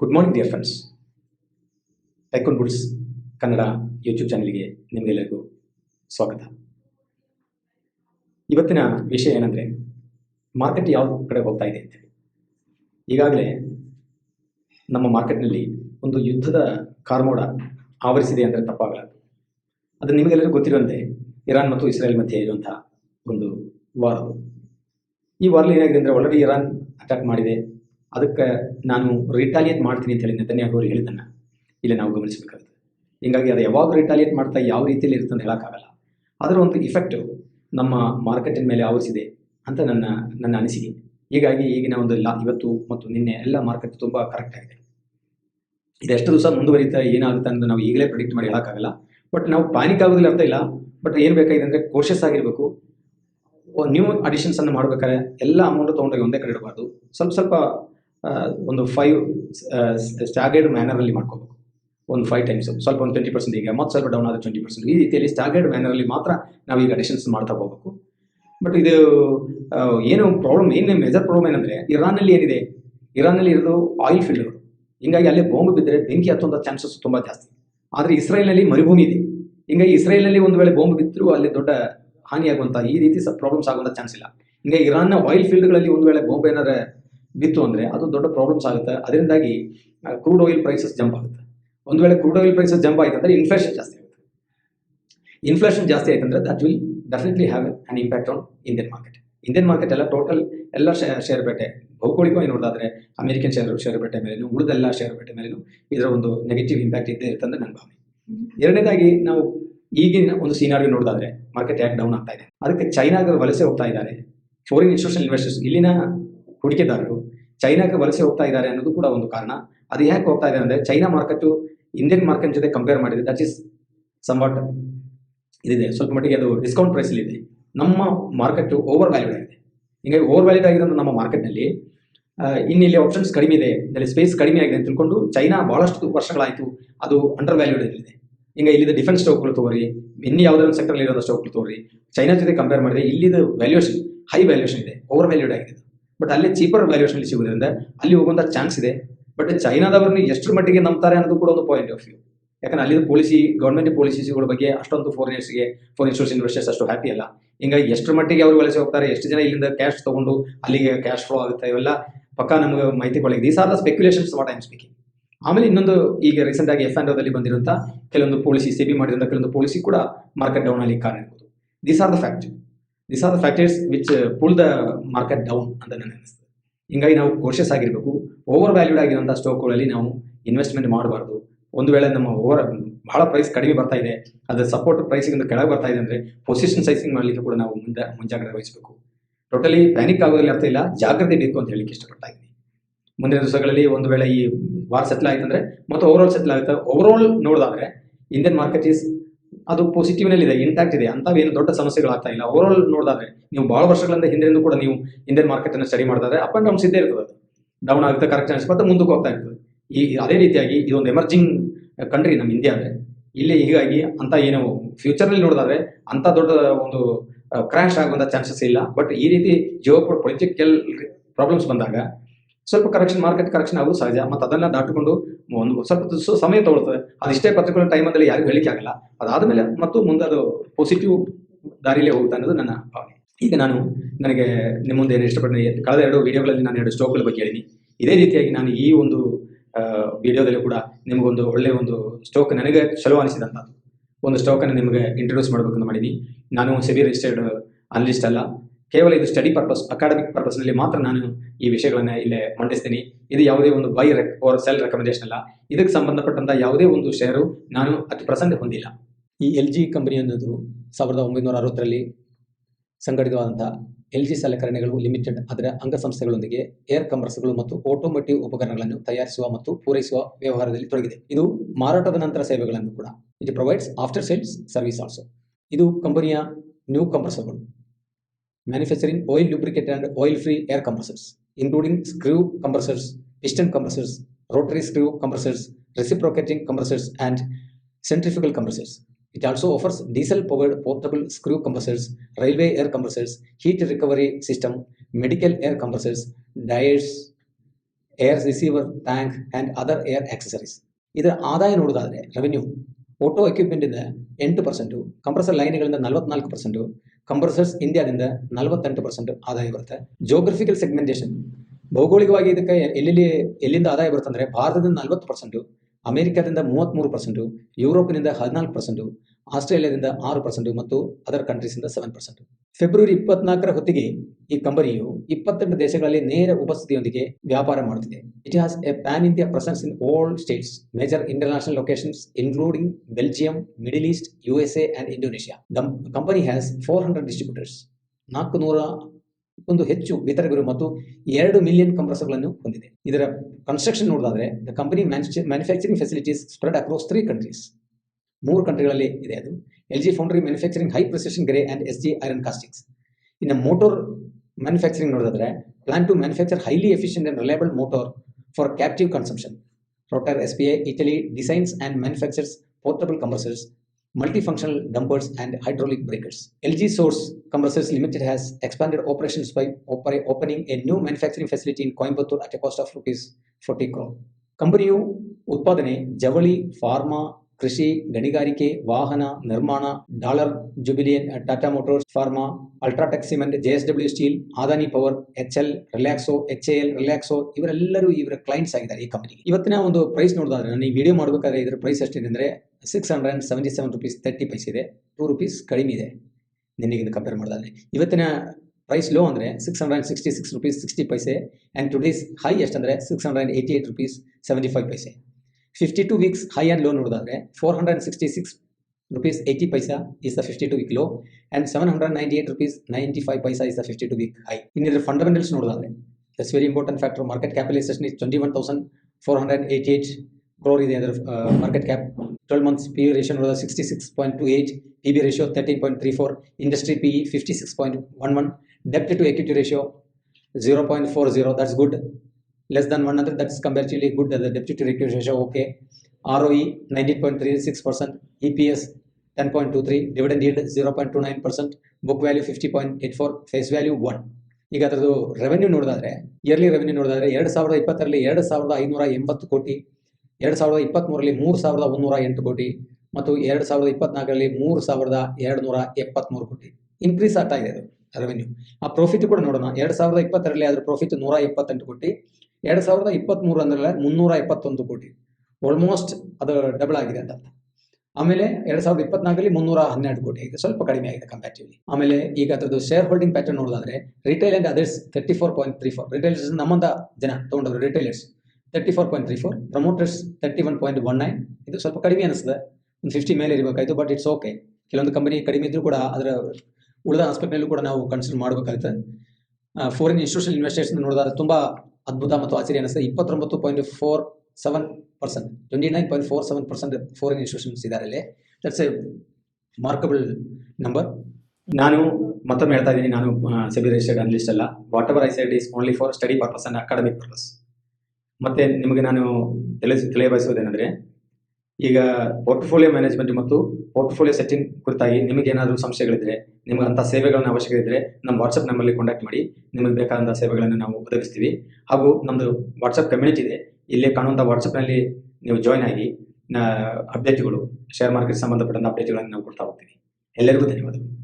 Good morning dear friends tycoon buds Kannada YouTube ಚಾನಲ್ಗೆ ನಿಮಗೆಲ್ಲರಿಗೂ ಸ್ವಾಗತ. ಇವತ್ತಿನ ವಿಷಯ ಏನಂದರೆ, ಮಾರ್ಕೆಟ್ ಯಾವ ಕಡೆ ಹೋಗ್ತಾ ಇದೆ ಅಂತೇಳಿ. ಈಗಾಗಲೇ ನಮ್ಮ ಮಾರ್ಕೆಟ್ನಲ್ಲಿ ಒಂದು ಯುದ್ಧದ ಕಾರ್ಮೋಡ ಆವರಿಸಿದೆ ಅಂದರೆ ತಪ್ಪಾಗಲ್ಲ. ಅದು ನಿಮಗೆಲ್ಲರಿಗೂ ಗೊತ್ತಿರುವಂತೆ ಇರಾನ್ ಮತ್ತು ಇಸ್ರೇಲ್ ಮಧ್ಯೆ ಇರುವಂತಹ ಒಂದು ವಾರ್ ಈ ವಾರಲ್ಲಿ ಏನಾಗಿದೆ ಅಂದರೆ ಆಲ್ರೆಡಿ ಇರಾನ್ ಅಟ್ಯಾಕ್ ಮಾಡಿದೆ. ಅದಕ್ಕೆ ನಾನು ರಿಟಾಲಿಯೇಟ್ ಮಾಡ್ತೀನಿ ಅಂತ ಹೇಳಿ ನೆತನ್ಯಾಗು ಅವರು ಹೇಳಿದ್ದನ್ನು ಇಲ್ಲಿ ನಾವು ಗಮನಿಸಬೇಕಾಗುತ್ತೆ. ಹೀಗಾಗಿ ಅದು ಯಾವಾಗ ರಿಟಾಲಿಯೇಟ್ ಮಾಡ್ತಾ ಯಾವ ರೀತಿಯಲ್ಲಿ ಇರುತ್ತೆ ಅಂತ ಹೇಳೋಕ್ಕಾಗಲ್ಲ. ಅದರ ಒಂದು ಇಫೆಕ್ಟು ನಮ್ಮ ಮಾರ್ಕೆಟಿನ ಮೇಲೆ ಆವರಿಸಿದೆ ಅಂತ ನನ್ನ ನನ್ನ ಅನಿಸಿಕೆ. ಹೀಗಾಗಿ ಈಗಿನ ಒಂದು ಲಾ, ಇವತ್ತು ಮತ್ತು ನಿನ್ನೆ ಎಲ್ಲ ಮಾರ್ಕೆಟ್ ತುಂಬ ಕರೆಕ್ಟ್ ಆಗಿದೆ. ಇದೆಷ್ಟು ದಿವಸ ಮುಂದುವರಿತಾ ಏನಾಗುತ್ತೆ ಅಂತ ನಾವು ಈಗಲೇ ಪ್ರಿಡಿಕ್ಟ್ ಮಾಡಿ ಹೇಳೋಕ್ಕಾಗಲ್ಲ. ಬಟ್ ನಾವು ಪ್ಯಾನಿಕ್ ಆಗೋದಿಲ್ಲ ಅರ್ಥ ಇಲ್ಲ. ಬಟ್ ಏನು ಬೇಕಾಗಿದೆ ಅಂದರೆ ಕೋಶಸ್ ಆಗಿರಬೇಕು. ನ್ಯೂ ಅಡಿಷನ್ಸನ್ನು ಮಾಡಬೇಕಾದ್ರೆ ಎಲ್ಲ ಅಮೌಂಟ್ ತೊಗೊಂಡೋಗಿ ಒಂದೇ ಕಡೆ ಇಡಬಾರ್ದು. ಸ್ವಲ್ಪ ಸ್ವಲ್ಪ ಒಂದು ಫೈವ್ ಸ್ಟಾಗರ್ಡ್ ಮ್ಯಾನರಲ್ಲಿ ಮಾಡ್ಕೋಬೇಕು. ಒಂದು ಫೈವ್ ಟೈಮ್ಸ್ ಸ್ವಲ್ಪ ಒಂದು ಟ್ವೆಂಟಿ ಪರ್ಸೆಂಟ್ ಈಗ, ಮತ್ತೆ ಸ್ವಲ್ಪ ಡೌನ್ ಆದರೆ ಟ್ವೆಂಟಿ ಪರ್ಸೆಂಟ್ ಈ ರೀತಿಯಲ್ಲಿ ಸ್ಟಾಗರ್ಡ್ ಮ್ಯಾನರಲ್ಲಿ ಮಾತ್ರ ನಾವು ಈಗ ಅಡಿಷನ್ಸ್ ಮಾಡ್ತಾ ಹೋಗಬೇಕು. ಬಟ್ ಇದು ಏನು ಪ್ರಾಬ್ಲಮ್ ಏನು ಮೇಜರ್ ಪ್ರಾಬ್ಲಮ್ ಏನಂದರೆ ಇರಾನಲ್ಲಿ ಏನಿದೆ? ಇರಾನಲ್ಲಿ ಇರೋದು ಆಯಿಲ್ ಫೀಲ್ಡ್ಗಳು ಹಿಂಗಾಗಿ ಅಲ್ಲೇ ಬಾಂಬ್ ಬಿದ್ದರೆ ಬೆಂಕಿ ಹತ್ತುವಂಥ ಚಾನ್ಸಸ್ ತುಂಬ ಜಾಸ್ತಿ. ಆದರೆ ಇಸ್ರೇಲ್ನಲ್ಲಿ ಮರುಭೂಮಿ ಇದೆ. ಹಿಂಗಾಗಿ ಇಸ್ರೇಲ್ನಲ್ಲಿ ಒಂದು ವೇಳೆ ಬಾಂಬ್ ಬಿದ್ದರೂ ಅಲ್ಲಿ ದೊಡ್ಡ ಹಾನಿಯಾಗುವಂಥ ಈ ರೀತಿ ಪ್ರಾಬ್ಲಮ್ಸ್ ಆಗುವಂಥ ಚಾನ್ಸ್ ಇಲ್ಲ. ಹಿಂಗೆ ಇರಾನ್ನ ಆಯಿಲ್ ಫೀಲ್ಡ್ಗಳಲ್ಲಿ ಒಂದು ವೇಳೆ ಬಾಂಬ್ ಏನಾರ ಬಿತ್ತು ಅಂದರೆ ಅದು ದೊಡ್ಡ ಪ್ರಾಬ್ಲಮ್ಸ್ ಆಗುತ್ತೆ. ಅದರಿಂದಾಗಿ ಕ್ರೂಡ್ ಆಯಿಲ್ ಪ್ರೈಸಸ್ ಜಂಪ್ ಆಗುತ್ತೆ. ಒಂದು ವೇಳೆ ಕ್ರೂಡ್ ಆಯಿಲ್ ಪ್ರೈಸಸ್ ಜಂಪ್ ಆಯ್ತು ಅಂದರೆ ಇನ್ಫ್ಲೇಷನ್ ಜಾಸ್ತಿ ಆಗುತ್ತೆ. ಇನ್ಫ್ಲೇಷನ್ ಜಾಸ್ತಿ ಆಯ್ತು ಅಂದರೆ that will definitely have an impact on Indian market Indian market ಎಲ್ಲ ಟೋಟಲ್ ಎಲ್ಲ ಶೇರ್ ಬೇಟೆ ಭೌಗೋಳಿಕವಾಗಿ ನೋಡೋದಾದ್ರೆ ಅಮೆರಿಕನ್ ಶೇರ್ ಶೇರ್ ಬೇಟೆ ಮೇಲೂ ಉಳಿದೆಲ್ಲ ಶೇರ್ ಬೇಟೆ ಮೇಲೂ ಇದರ ಒಂದು ನೆಗೆಟಿವ್ ಇಂಪ್ಯಾಕ್ಟ್ ಇದ್ದೇ ಇರುತ್ತೆ ನನ್ನ ಭಾವನೆ. ಎರಡನೇದಾಗಿ ನಾವು ಈಗಿನ ಒಂದು ಸೀನಾರಿ ನೋಡೋದಾದ್ರೆ ಮಾರ್ಕೆಟ್ ಯಾಕೆ ಡೌನ್ ಆಗ್ತಾ ಇದೆ? ಅದಕ್ಕೆ ಚೈನಾಗ ವಲಸೆ ಹೋಗ್ತಾ ಇದ್ದಾರೆ. ಫಾರಿನ್ ಇನ್ಸ್ಟಿಟ್ಯೂಷನ್ ಇನ್ವೆಸ್ಟರ್ಸ್ ಇಲ್ಲಿನ ಹೂಡಿಕೆದಾರರು ಚೈನಾಗೆ ವಲಸೆ ಹೋಗ್ತಾ ಇದ್ದಾರೆ ಅನ್ನೋದು ಕೂಡ ಒಂದು ಕಾರಣ. ಅದು ಯಾಕೆ ಹೋಗ್ತಾ ಇದೆ ಅಂದರೆ ಚೈನಾ ಮಾರ್ಕೆಟು ಇಂಡಿಯನ್ ಮಾರ್ಕೆಟ್ ಜೊತೆ ಕಂಪೇರ್ ಮಾಡಿದೆ ದಟ್ ಈಸ್ ಸಂವಾಟ್ ಇದಿದೆ. ಸ್ವಲ್ಪ ಮಟ್ಟಿಗೆ ಅದು ಡಿಸ್ಕೌಂಟ್ ಪ್ರೈಸಲ್ಲಿ ಇದೆ. ನಮ್ಮ ಮಾರ್ಕೆಟು ಓವರ್ ವ್ಯಾಲ್ಯೂಡ್ ಆಗಿದೆ. ಹೀಗಾಗಿ ಓವರ್ ವ್ಯಾಲ್ಯೂಡ್ ಆಗಿರೋದು ನಮ್ಮ ಮಾರ್ಕೆಟ್ನಲ್ಲಿ ಇನ್ನಿಲ್ಲಿ ಆಪ್ಷನ್ಸ್ ಕಡಿಮೆ ಇದೆ. ಇದರಲ್ಲಿ ಸ್ಪೇಸ್ ಕಡಿಮೆ ಆಗಿದೆ ಅಂತ ತಿಳ್ಕೊಂಡು ಚೈನಾ ಭಾಳಷ್ಟು ವರ್ಷಗಳಾಯಿತು ಅದು ಅಂಡರ್ ವ್ಯಾಲ್ಯೂಡ್ ಇದೆ. ಹಿಂಗೆ ಇಲ್ಲಿದ್ದ ಡಿಫೆನ್ಸ್ ಸ್ಟೋಕ್ಗಳು ತಗೋರಿ, ಇನ್ನು ಯಾವುದೇ ಒಂದು ಸೆಕ್ಟರ್ ಇರೋ ಸ್ಟಾಕ್ಗಳು ತಗೋರಿ, ಚೈನಾ ಜೊತೆ ಕಂಪೇರ್ ಮಾಡಿದ್ರೆ ಇಲ್ಲಿದ್ದು ವ್ಯಾಲ್ಯೂಷನ್ ಹೈ ವ್ಯಾಲ್ಯೂಷನ್ ಇದೆ ಓವರ್ ವ್ಯಾಲ್ಯೂಡ್ ಆಗಿದೆ. ಬಟ್ ಅಲ್ಲಿ ಚೀಪರ್ ವ್ಯಾಲ್ಯೂಷನ್ ಸಿಗೋದ್ರಿಂದ ಅಲ್ಲಿ ಹೋಗುವಂಥ ಚಾನ್ಸ್ ಇದೆ. ಬಟ್ ಚೈನಾದವ್ರನ್ನ ಎಷ್ಟರ ಮಟ್ಟಿಗೆ ನಂಬ್ತಾರೆ ಅನ್ನೋದು ಕೂಡ ಒಂದು ಪಾಯಿಂಟ್ ಆಫ್ ವ್ಯೂ ಯಾಕಂದ್ರೆ ಅಲ್ಲಿನ ಪಾಲಿಸಿ ಗೌರ್ಮೆಂಟ್ ಪಾಲಿಸಿಗಳ ಬಗ್ಗೆ ಅಷ್ಟೊಂದು ಫಾರಿನರ್ಸ್ಗೆ ಫಾರಿನ್ ಇನ್ಸ್ಟಿಟ್ಯೂಷನ್ ಇನ್ವೆಸ್ಟರ್ಸ್ ಅಷ್ಟು ಹ್ಯಾಪಿ ಅಲ್ಲ. ಹಿಂಗಾಗಿ ಎಷ್ಟರ ಮಟ್ಟಿಗೆ ಅವರು ವಲಸೆ ಹೋಗ್ತಾರೆ, ಎಷ್ಟು ಜನ ಇಲ್ಲಿಂದ ಕ್ಯಾಶ್ ತಗೊಂಡು ಅಲ್ಲಿಗೆ ಕ್ಯಾಶ್ ಫ್ಲೋ ಆಗುತ್ತೆ ಇವೆಲ್ಲ ಪಕ್ಕ ನಮಗೆ ಮಾಹಿತಿ ಕೊಡಲಿಕ್ಕೆ. These are the speculations what I'm speaking ಆಮೇಲೆ ಇನ್ನೊಂದು ಈಗ ರೀಸೆಂಟ್ ಆಗಿ ಎಫ್ ದಲ್ಲಿ ಬಂದಿರುವಂಥ ಕೆಲವೊಂದು ಪಾಲಿಸಿ ಸೆಬಿ ಮಾಡಿದಂಥ ಕೆಲವೊಂದು ಪಾಲಿಸಿ ಕೂಡ ಮಾರ್ಕೆಟ್ ಡೌನ್ ಅಲ್ಲಿ ಕಾರಣ ಇರ್ಬೋದು. These are the fact these are the factors which pull the market down ಅಂತ ನನಗೆ ಅನಿಸ್ತದೆ ಹಿಂಗಾಗಿ ನಾವು ಕೋಶಿಯಸ್ ಆಗಿರಬೇಕು. ಓವರ್ ವ್ಯಾಲ್ಯೂಡ್ ಆಗಿರೋಂಥ ಸ್ಟೋಕ್ಗಳಲ್ಲಿ ನಾವು ಇನ್ವೆಸ್ಟ್ಮೆಂಟ್ ಮಾಡಬಾರ್ದು. ಒಂದು ವೇಳೆ ನಮ್ಮ ಓವರ್ ಬಹಳ ಪ್ರೈಸ್ ಕಡಿಮೆ ಬರ್ತಾ ಇದೆ, ಅದರ ಸಪೋರ್ಟ್ ಪ್ರೈಸಿಗಿಂತ ಕೆಳಗೆ ಬರ್ತಾ ಇದೆ ಅಂದರೆ ಪೊಸಿಷನ್ ಸೈಸಿಂಗ್ ಮಾಡಲಿಕ್ಕೆ ಕೂಡ ನಾವು ಮುಂದೆ, ಮುಂಜಾಗ್ರತೆ ವಹಿಸಬೇಕು. ಟೋಟಲಿ ಪ್ಯಾನಿಕ್ ಆಗೋದ್ರಲ್ಲಿ ಅರ್ಥ ಇಲ್ಲ, ಜಾಗ್ರತೆ ಬೇಕು ಅಂತ ಹೇಳಿಕ್ಕೆ ಇಷ್ಟಪಡ್ತಾ ಇದ್ದೀನಿ ಮುಂದಿನ ದಿವಸಗಳಲ್ಲಿ ಒಂದು ವೇಳೆ ಈ ವಾರ್ ಸೆಟ್ಲ್ ಆಯ್ತು ಮತ್ತು ಆಲ್ ಸೆಟ್ಲ್ ಆಗುತ್ತೆ. ಓವರ್ ಆಲ್ ನೋಡಿದಾದ್ರೆ ಇಂಡಿಯನ್ ಮಾರ್ಕೆಟ್ ಈಸ್ ಅದು ಪಾಸಿಟಿವ್ನಲ್ಲಿದೆ ಇಂಟ್ಯಾಕ್ಟ್ ಇದೆ, ಅಂಥವೇನು ದೊಡ್ಡ ಸಮಸ್ಯೆಗಳಾಗ್ತಾ ಇಲ್ಲ. ಓವರಾಲ್ ನೋಡಿದ್ರೆ ನೀವು ಭಾಳ ವರ್ಷಗಳಿಂದ ಹಿಂದಿನಿಂದ ಕೂಡ ನೀವು ಇಂಡಿಯನ್ ಮಾರ್ಕೆಟನ್ನು ಸ್ಟಡಿ ಮಾಡಿದ್ರೆ ಅಪ್ ಅಂಡ್ ಡೌನ್ಸ್ ಇದ್ದೇ ಇರ್ತದೆ ಡೌನ್ ಆಗುತ್ತೆ ಕರೆಕ್ಟ್ ಅನಿಸ್ಬೋದು ಮುಂದಕ್ಕೆ ಹೋಗ್ತಾ ಇರ್ತದೆ. ಈ ಅದೇ ರೀತಿಯಾಗಿ ಇದೊಂದು ಎಮರ್ಜಿಂಗ್ ಕಂಟ್ರಿ ನಮ್ಮ ಇಂಡಿಯಾ ಅಂದರೆ, ಇಲ್ಲಿ ಹೀಗಾಗಿ ಅಂತ ಏನು ಫ್ಯೂಚರ್ನಲ್ಲಿ ನೋಡಿದ್ರೆ ಅಂಥ ದೊಡ್ಡ ಒಂದು ಕ್ರ್ಯಾಶ್ ಆಗುವಂಥ ಚಾನ್ಸಸ್ ಇಲ್ಲ. ಬಟ್ ಈ ರೀತಿ ಜಿಯೋ ಪೊಲಿಟಿಕಲ್ ಪ್ರಾಬ್ಲಮ್ಸ್ ಬಂದಾಗ ಸ್ವಲ್ಪ ಕರೆಕ್ಷನ್ ಮಾರ್ಕೆಟ್ ಕರೆಕ್ಷನ್ ಆಗೋದು ಸಹಜ. ಮತ್ತು ಅದನ್ನ ದಾಟಿಕೊಂಡು ಒಂದು ಸ್ವಲ್ಪ ಸಮಯ ತಗೊಳ್ತದೆ. ಅದಿಷ್ಟೇ ಪರ್ಟಿಕ್ಯುಲರ್ ಟೈಮಲ್ಲಿ ಯಾರಿಗೂ ಹೇಳಿಕೆ ಆಗಲ್ಲ. ಅದಾದಮೇಲೆ ಮತ್ತು ಮುಂದೆ ಅದು ಪಾಸಿಟಿವ್ ದಾರಿಲೇ ಹೋಗುತ್ತೆ ಅನ್ನೋದು ನನ್ನ ಭಾವನೆ. ಈಗ ನಾನು ನನಗೆ ನಿಮ್ಮ ಮುಂದೆ ಏನು ಇಷ್ಟಪಡ್ತೀನಿ ಕಳೆದ ಎರಡು ವಿಡಿಯೋಗಳಲ್ಲಿ ನಾನು ಎರಡು ಸ್ಟೋಕ್ಗಳ ಬಗ್ಗೆ ಹೇಳಿನಿ. ಇದೇ ರೀತಿಯಾಗಿ ನಾನು ಈ ಒಂದು ವಿಡಿಯೋದಲ್ಲಿ ಕೂಡ ನಿಮಗೊಂದು ಒಳ್ಳೆಯ ಒಂದು ಸ್ಟೋಕ್ ನನಗೆ ಚಲೋ ಅನಿಸಿದಂಥದ್ದು ಒಂದು ಸ್ಟೋಕನ್ನು ನಿಮಗೆ ಇಂಟ್ರೊಡ್ಯೂಸ್ ಮಾಡಬೇಕಂತ ಮಾಡೀನಿ. ನಾನು ಸೆಬಿ ರಿಜಿಸ್ಟರ್ಡ್ ಅನಲಿಸ್ಟ್ ಅಲ್ಲ. ಕೇವಲ ಇದು ಸ್ಟಡಿ ಪರ್ಪಸ್ ಅಕಾಡೆಮಿಕ್ ಪರ್ಪಸ್ನಲ್ಲಿ ಮಾತ್ರ ನಾನು ಈ ವಿಷಯಗಳನ್ನು ಇಲ್ಲೇ ಮಂಡಿಸ್ತೀನಿ. ಇದು ಯಾವುದೇ ಒಂದು buy rec or sell recommendation ಅಲ್ಲ. ಇದಕ್ಕೆ ಸಂಬಂಧಪಟ್ಟಂಥ ಯಾವುದೇ ಒಂದು ಷೇರು ನಾನು ಅತಿ ಪ್ರಸಂಗ ಹೊಂದಿಲ್ಲ. ಈ ಎಲ್ ಜಿ ಕಂಪನಿ ಅನ್ನೋದು ಸಾವಿರದ ಒಂಬೈನೂರ ಅರವತ್ತರಲ್ಲಿ ಸಂಘಟಿತವಾದಂಥ ಎಲ್ ಜಿ ಸಲಕರಣೆಗಳು ಲಿಮಿಟೆಡ್ ಅದರ ಅಂಗಸಂಸ್ಥೆಗಳೊಂದಿಗೆ ಏರ್ ಕಮರ್ಸ್ಗಳು ಮತ್ತು ಆಟೋಮೋಟಿವ್ ಉಪಕರಣಗಳನ್ನು ತಯಾರಿಸುವ ಮತ್ತು ಪೂರೈಸುವ ವ್ಯವಹಾರದಲ್ಲಿ ತೊಡಗಿದೆ. ಇದು ಮಾರಾಟದ ನಂತರ ಸೇವೆಗಳನ್ನು ಕೂಡ. It provides after sales service also ಇದು ಕಂಪನಿಯ ನ್ಯೂ ಕಂಪ್ರೆಸರ್ಗಳು manufacturing oil lubricant and oil free air compressors including screw compressors piston compressors rotary screw compressors reciprocating compressors and centrifugal compressors it also offers diesel powered portable screw compressors railway air compressors heat recovery system medical air compressors dyers air receiver tank and other air accessories ಇದರ ಆದಾಯ ನೋಡೋದಾದರೆ revenue ಓಟೋ ಎಕ್ವಿಪ್ಮೆಂಟಿಂದ ಎಂಟು percent compressor ಲೈನ್ಗಳಿಂದ ನಲವತ್ನಾಲ್ಕು percent ಕಂಪ್ರೆಸರ್ಸ್ ಇಂಡಿಯಾದಿಂದ ನಲವತ್ತೆಂಟು percent ಆದಾಯ ಬರುತ್ತೆ. Geographical segmentation ಭೌಗೋಳಿಕವಾಗಿ ಇದಕ್ಕೆ ಎಲ್ಲೆಲ್ಲಿ, ಎಲ್ಲಿಂದ ಆದಾಯ ಬರುತ್ತೆ ಅಂದರೆ ಭಾರತದಿಂದ ನಲವತ್ತು ಪರ್ಸೆಂಟು ಅಮೆರಿಕಾದಿಂದ ಮೂವತ್ತ್ಮೂರು ಪರ್ಸೆಂಟು ಯುರೋಪಿನಿಂದ ಹದಿನಾಲ್ಕು ಪರ್ಸೆಂಟು ಆಸ್ಟ್ರೇಲಿಯಾದಿಂದ ಆರು ಪರ್ಸೆಂಟು ಮತ್ತು ಅದರ್ ಕಂಟ್ರೀಸಿಂದ ಸೆವೆನ್ ಪರ್ಸೆಂಟ್ ಫೆಬ್ರವರಿ ಇಪ್ಪತ್ನಾಲ್ಕರ ಹೊತ್ತಿಗೆ ಈ ಕಂಪನಿಯು ಇಪ್ಪತ್ತೆಂಟು ದೇಶಗಳಲ್ಲಿ ನೇರ ಉಪಸ್ಥಿತಿಯೊಂದಿಗೆ ವ್ಯಾಪಾರ ಮಾಡುತ್ತಿದೆ. It has a pan India presence in all states major international locations including Belgium Middle East U S A and Indonesia the company has four hundred distributors ನಾಲ್ಕು ನೂರ ಒಂದು ಹೆಚ್ಚು ವಿತರಕರು ಮತ್ತು ಎರಡು ಮಿಲಿಯನ್ ಕಂಪ್ರೆಸರ್ಗಳನ್ನು ಹೊಂದಿದೆ. ಇದರ ಕನ್ಸ್ಟ್ರಕ್ಷನ್ ನೋಡೋದಾದ್ರೆ the company manufacturing facilities spread across three countries ಮೂರು ಕಂಟ್ರಿಗಳಲ್ಲಿ ಇದೆ ಅದು L G foundry manufacturing high precision grey and S G iron castings ಇನ್ನು ಮೋಟರ್ ಮ್ಯಾನುಫ್ಯಾಕ್ಚರಿಂಗ್ ನೋಡಿದ್ರೆ plan to manufacture highly efficient and reliable motor for captive consumption rotor S P I Italy designs and manufactures portable compressors and and hydraulic breakers. LG source Compressors limited has expanded operations by opera- opening a new manufacturing facility in Coimbatore at a cost of rupees 40 crore. ಕಂಪನಿಯು ಉತ್ಪಾದನೆ ಜವಳಿ pharma ಕೃಷಿ, ಗಣಿಗಾರಿಕೆ, ವಾಹನ ನಿರ್ಮಾಣ, dollar ಜುಬಿಲಿಯನ್, Tata motors pharma, UltraTech cement, J S W steel, Adani power, H L, Relaxo, H L, Relaxo ಇವರೆಲ್ಲರೂ ಇವರ clients ಆಗಿದ್ದಾರೆ ಈ ಕಂಪನಿಗೆ ಇವತ್ತಿನ ಒಂದು ಪ್ರೈಸ್ ನೋಡಿದ್ರೆ ನಾನು ಈ ವಿಡಿಯೋ ಮಾಡಬೇಕಾದ್ರೆ ಇದರ ಪ್ರೈಸ್ ಎಷ್ಟಿದೆ ಅಂದರೆ six hundred and seventy seven rupees thirty paise ಇದೆ. ಟೂ ರುಪೀಸ್ ಕಡಿಮೆ ಇದೆ. ನಿನ್ನೆಗಿಂತ ಕಂಪೇರ್ ಮಾಡಿದ್ರೆ ಇವತ್ತಿನ ಪ್ರೈಸ್ ಲೋ ಅಂದರೆ six hundred sixty six rupees sixty paise and today's high ಎಷ್ಟಂದರೆ six hundred eighty eight rupees seventy five paise fifty two weeks high and low ನೋಡೋದಾದ್ರೆ four hundred and sixty six rupees eighty paisa is the fifty two week low and seven hundred ninety eight rupees ninety five paisa is the fifty two week high ಇನ್ನಿದ್ರ fundamentals ನೋಡೋದಾದ್ರೆ that's very important factor market capitalization is twenty one thousand four hundred eighty eight crore ಇದೆ ಅದರ market cap twelve months P ratio ನೋಡಿದ್ರೆ sixty six point two eight P B ratio thirteen point three four industry P E fifty six point one one ಡೆಪ್ಟ್ to equity ratio zero point four zero that's good less than one ಅಂದರೆ that's ಚಿಲಿ good ಅದ ಡೆಪ್ಯೂಟಿ ರಿಕ್ಯೂ ಶೇಷ ratio okay R O E nineteen point three six percent E P S ten point two three dividend yield zero point two nine percent book value fifty point eight four face value one ಈಗ ಅದರದ್ದು revenue ನೋಡಿದ್ರೆ yearly revenue ನೋಡಿದ್ರೆ ಎರಡು ಸಾವಿರದ ಇಪ್ಪತ್ತರಲ್ಲಿ ಎರಡು ಸಾವಿರದ ಐನೂರ ಎಂಬತ್ತು ಕೋಟಿ, ಎರಡು ಸಾವಿರದ ಇಪ್ಪತ್ತ್ಮೂರರಲ್ಲಿ ಮೂರು ಸಾವಿರದ ಒಂದೂರ ಎಂಟು ಕೋಟಿ, ಮತ್ತು ಎರಡು ಸಾವಿರದ ಇಪ್ಪತ್ನಾಲ್ಕರಲ್ಲಿ ಮೂರು ಸಾವಿರದ ಎರಡು ನೂರ ಎಪ್ಪತ್ತ್ಮೂರು ಕೋಟಿ. ಇನ್ಕ್ರೀಸ್ ಆಗ್ತಾ ಇದೆ ಅದು ರೆವೆನ್ಯೂ ಆ ಪ್ರಾಫಿಟ್ ಕೂಡ ನೋಡೋಣ. ಎರಡು ಸಾವಿರದ ಇಪ್ಪತ್ತರಲ್ಲಿ ಅದರ ಪ್ರಾಫಿಟ್ ನೂರ ಎಪ್ಪತ್ತೆಂಟು ಕೋಟಿ ಎರಡು ಸಾವಿರದ ಇಪ್ಪತ್ತ್ಮೂರು ಅಂದ್ರೆ ಮುನ್ನೂರ ಇಪ್ಪತ್ತೊಂದು ಕೋಟಿ. ಆಲ್ಮೋಸ್ಟ್ ಅದು ಡಬಲ್ ಆಗಿದೆ ಅಂತ. ಆಮೇಲೆ ಎರಡು ಸಾವಿರದ ಇಪ್ಪತ್ನಾಲ್ಕರಲ್ಲಿ ಮುನ್ನೂರ ಹನ್ನೆರಡು ಕೋಟಿ. ಆಗಿದೆ ಸ್ವಲ್ಪ ಕಡಿಮೆ ಆಗಿದೆ ಕಂಪ್ಯಾಟಿವ್ಲಿ ಆಮೇಲೆ ಈಗ ಅದರದ್ದು ಶೇರ್ ಹೋಲ್ಡಿಂಗ್ ಪ್ಯಾಟರ್ನ್ ನೋಡೋದಾದ್ರೆ retail and others thirty four point three four retailers ನಮ್ಮಂತ ಜನ ತೊಗೊಂಡವರು retailers thirty four point three four promoters thirty one point one nine ಇದು ಸ್ವಲ್ಪ ಕಡಿಮೆ ಅನಿಸ್ತದೆ. ಒಂದು ಫಿಫ್ಟಿ ಮೇಲೆ ಇರಬೇಕಾಯ್ತು ಬಟ್ ಇಟ್ಸ್ ಓಕೆ ಕೆಲವೊಂದು ಕಂಪನಿ ಕಡಿಮೆ ಇದ್ರೂ ಕೂಡ ಅದರ ಉಳಿದ ಆಸ್ಪೆಕ್ಟ್ನಲ್ಲೂ ಕೂಡ ನಾವು ಕನ್ಸಿಡರ್ ಮಾಡಬೇಕಾಗುತ್ತೆ. ಫಾರಿನ್ ಇನ್ಸ್ಟಿಟ್ಯೂಷನ್ ಇನ್ವೆಸ್ಟರ್ಸ್ ನೋಡಿದ್ರೆ ತುಂಬ ಅದ್ಭುತ ಮತ್ತು ಆಶ್ಚರ್ಯ ಅನಿಸ್ತದೆ ಇಪ್ಪತ್ತೊಂಬತ್ತು point four seven percent, twenty nine point four seven percent foreign institutions ಇದ್ದಾರೆ ಅಲ್ಲಿ. ದಟ್ಸ್ ಎ ಮಾರ್ಕಬಲ್ ನಂಬರ್ ನಾನು ಮತ್ತೊಮ್ಮೆ ಹೇಳ್ತಾ ಇದ್ದೀನಿ, ನಾನು ಸೆಬಿ ರಿಜಿಸ್ಟರ್ಡ್ ಅನಲಿಸ್ಟ್ ಅಲ್ಲ. Whatever I said is only for study purpose and academic purpose ಮತ್ತೆ ನಿಮಗೆ ನಾನು ತಿಳಿಸಿ, ತಿಳಿಯಬಯಸುವುದೇನೆಂದರೆ ಈಗ ಪೋರ್ಟ್ಫೋಲಿಯೋ ಮ್ಯಾನೇಜ್ಮೆಂಟ್ ಮತ್ತು ಪೋರ್ಟ್ಫೋಲಿಯೋ ಸೆಟ್ಟಿಂಗ್ ಕುರಿತಾಗಿ ನಿಮಗೆ ಏನಾದರೂ ಸಂಶಯಗಳಿದ್ರೆ, ನಿಮಗೆ ಅಂತ ಸೇವೆಗಳನ್ನ ಅವಶ್ಯಕತೆ ಇದ್ದರೆ ನಮ್ಮ ವಾಟ್ಸಪ್ ನಂಬರ್ಲಿ ಕಾಂಟ್ಯಾಕ್ಟ್ ಮಾಡಿ, ನಿಮಗೆ ಬೇಕಾದಂಥ ಸೇವೆಗಳನ್ನು ನಾವು ಒದಗಿಸ್ತೀವಿ. ಹಾಗೂ ನಮ್ಮದು ವಾಟ್ಸಪ್ ಕಮ್ಯುನಿಟಿ ಇದೆ. ಇಲ್ಲಿ ಕಾಣುವಂಥ ವಾಟ್ಸಪ್ನಲ್ಲಿ ನೀವು ಜಾಯ್ನ್ ಆಗಿ ಅಪ್ಡೇಟ್ಗಳು ಶೇರ್ ಮಾರ್ಕೆಟ್ ಸಂಬಂಧಪಟ್ಟಂಥ ಅಪ್ಡೇಟ್ಗಳನ್ನು ನಾವು ಕೊಡ್ತಾ ಹೋಗ್ತೀವಿ. ಎಲ್ಲರಿಗೂ ಧನ್ಯವಾದಗಳು.